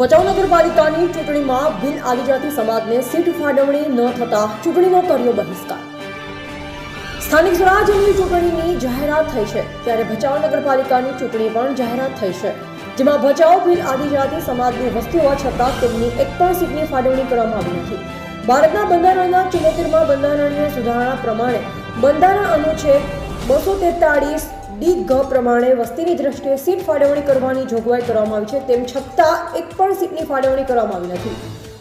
ભચાઉ નગરપાલિકાની ચૂંટણીમાં બિન આદિજાતિ સમાજને સીટ ફાળવણી ન થતા ચૂંટણીનો કર્યો બહિષ્કાર. સ્થાનિક સ્વરાજ્યની ચૂંટણીની જાહેરાત થઈ છે, ત્યારે ભચાઉ નગરપાલિકાની ચૂંટણી પણ જાહેરાત થઈ છે, જેમાં ભચાઉ બિન આદિજાતિ સમાજની વસ્તી હોવા છતાં તેમની એક પણ સીટની ફાળવણી કરવામાં આવી નથી. ભારતના બંધારણના ચુમ્મોતેરમાં બંધારણીય સુધારણા પ્રમાણે બંધારણ અનુચ્છેદ બસો તેતાળીસ ડી ગ પ્રમાણે વસ્તીની દ્રષ્ટિએ સીટ ફાળવણી કરવાની જોગવાઈ કરવામાં આવી છે, તેમ છતાં એક પણ સીટની ફાળવણી કરવામાં આવી નથી.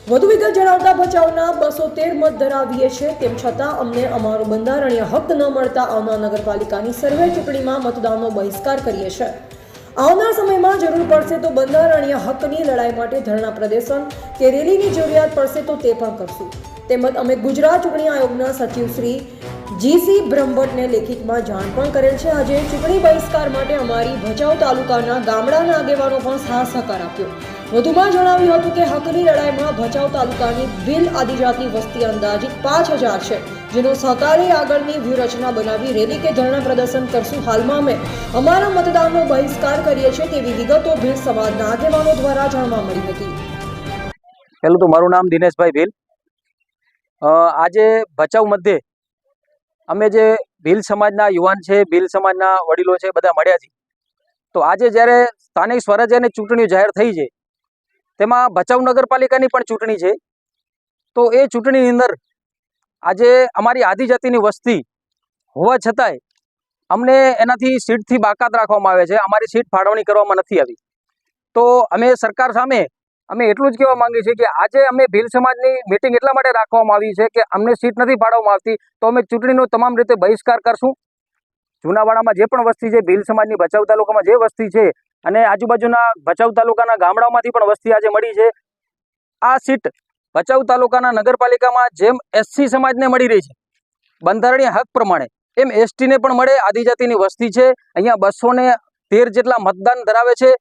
વધુ વિગત જણાવતા બચાવના બસો તેર મત ધરાવીએ છે તેમ છતાં અમને અમારો બંધારણીય હક ન મળતા આવનાર નગરપાલિકાની સર્વે ચૂંટણીમાં મતદાનનો બહિષ્કાર કરીએ છીએ. આવનાર સમયમાં જરૂર પડશે તો બંધારણીય હકની લડાઈ માટે ધરણા પ્રદર્શન, કે રેલીની જરૂરિયાત પડશે તો તે પણ કરશું. તેમજ અમે ગુજરાત ચૂંટણી આયોગના સચિવ શ્રી જીસી બ્રહ્મભટ્ટને લેખિતમાં જાણ પણ કરેલ છે. આજે ચૂંટણી બહિષ્કાર માટે અમારી ભચાઉ તાલુકાના ગામડાના આગેવાનો પણ સાથ સહકાર આપ્યો. વધુમાં જણાવ્યું હતું કે હકની લડાઈમાં ભચાઉ તાલુકાની ભીલ આદિજાતિ વસ્તી અંદાજિત પાંચ હજાર છે, જેનો સહકારી આગળની વ્યૂહરચના બનાવી રેલી કે ધરણા પ્રદર્શન કરશું હાલમાં અમે. અમારા મતદાનનો બહિષ્કાર કરીએ છીએ તેવી વિગતો ભીલ સમાજના આગેવાનો દ્વારા જાણવા મળી હતી. પહેલું તો મારું નામ દિનેશભાઈ ભીલ. આજે ભચાઉ મધ્યે અમે જે ભીલ સમાજના યુવાન છે, ભીલ સમાજના વડીલો છે, બધા મળ્યા છે તો આજે જ્યારે સ્થાનિક સ્વરાજ્યની ચૂંટણીઓ જાહેર થઈ છે, તેમાં ભચાઉ નગરપાલિકાની પણ ચૂંટણી છે. તો એ ચૂંટણીની અંદર આજે અમારી આદિજાતિની વસ્તી હોવા છતાંય અમને એનાથી સીટથી બાકાત રાખવામાં આવે છે. અમારી સીટ ફાળવણી કરવામાં નથી આવી. તો અમે સરકાર સામે અમે એટલું જ કહેવા માંગીએ છીએ કે આજે અમે ભીલ સમાજની મિટિંગ એટલા માટે રાખવામાં આવી છે કે અમને સીટ નથી ફાળવવામાં આવતી, તો અમે ચૂંટણીનો તમામ રીતે બહિષ્કાર કરશું. જૂનાવાડામાં જે પણ વસ્તી છે, ભીલ સમાજની ભચાઉ તાલુકામાં જે વસ્તી છે અને આજુબાજુના ભચાઉ તાલુકાના ગામડાઓમાંથી પણ વસ્તી આજે મળી છે. આ સીટ ભચાઉ તાલુકાના નગરપાલિકામાં જેમ એસસી સમાજને મળી રહી છે, બંધારણીય હક પ્રમાણે, એમ એસટીને પણ મળે, આદિજાતિની વસ્તી છે. અહીંયા બસોને તેર જેટલા મતદાન ધરાવે છે.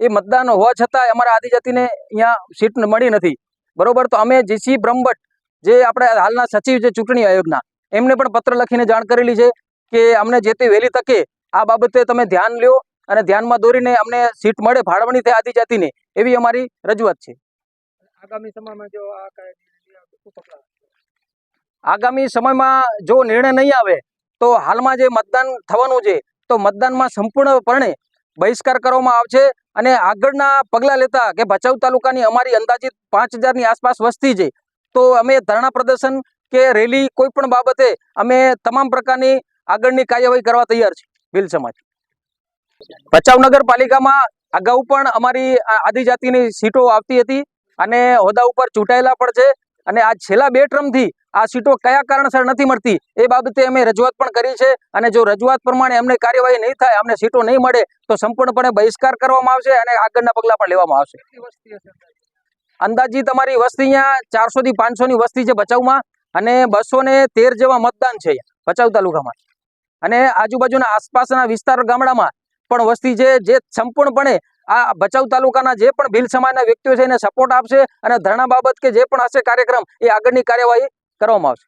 એ મતદાન હોવા છતાં અમારા આદિજાતિને અહીંયા સીટ મળી નથી. બરોબર? તો અમે જીસી બ્રહ્મભટ્ટ જે આપણે હાલના સચિવ છે ચૂંટણી આયોગના એમને પણ પત્ર લખીને જાણ કરેલી છે કે અમને જે તે વહેલી તકે આ બાબતે તમે ધ્યાન લ્યો અને ધ્યાનમાં દોરીને અમને સીટ મળે ફાળવણી થાય આદિજાતિને એવી અમારી રજૂઆત છે. આગામી સમયમાં જો આગામી સમયમાં જો નિર્ણય નહીં આવે તો હાલમાં જે મતદાન થવાનું છે તો મતદાનમાં સંપૂર્ણપણે બહિષ્કાર કરવામાં આવશે અને આગળના પગલાં લેતા કે ભચાઉ તાલુકાની અમારી અંદાજિત પાંચ હજારની આસપાસ વસ્તી છે. તો અમે ધરણા પ્રદર્શન કે રેલી કોઈ પણ બાબતે અમે તમામ પ્રકારની આગળની કાર્યવાહી કરવા તૈયાર છે ભીલ સમાજ. ભચાઉ નગરપાલિકામાં અગાઉ પણ અમારી આદિજાતિની સીટો આવતી હતી અને હોદ્દા ઉપર ચૂંટાયેલા પણ છે. અને આ છેલ્લા બે ટર્મથી આ સીટો કયા કારણસર નથી મળતી એ બાબતે અમે રજૂઆત પણ કરી છે અને જો રજૂઆત પ્રમાણે અમને કાર્યવાહી નહીં થાય અમને સીટો નહીં મળે તો સંપૂર્ણપણે બહિષ્કાર કરવામાં આવશે અને આગળના પગલાં પણ લેવામાં આવશે અંદાજે? તમારી વસ્તી અહીંયા ચારસો થી પાંચસો ની વસ્તી છે ભચાઉમાં અને બસો ને તેર જેવા મતદાન છે ભચાઉ તાલુકામાં અને આજુબાજુના આસપાસના વિસ્તાર ગામડામાં પણ વસ્તી છે જે સંપૂર્ણપણે આ ભચાઉ તાલુકાના જે પણ ભીલ સમાજના વ્યક્તિઓ છે એને સપોર્ટ આપશે અને ધરણા બાબત કે જે પણ હશે કાર્યક્રમ, એ આગળની કાર્યવાહી કરવામાં આવશે.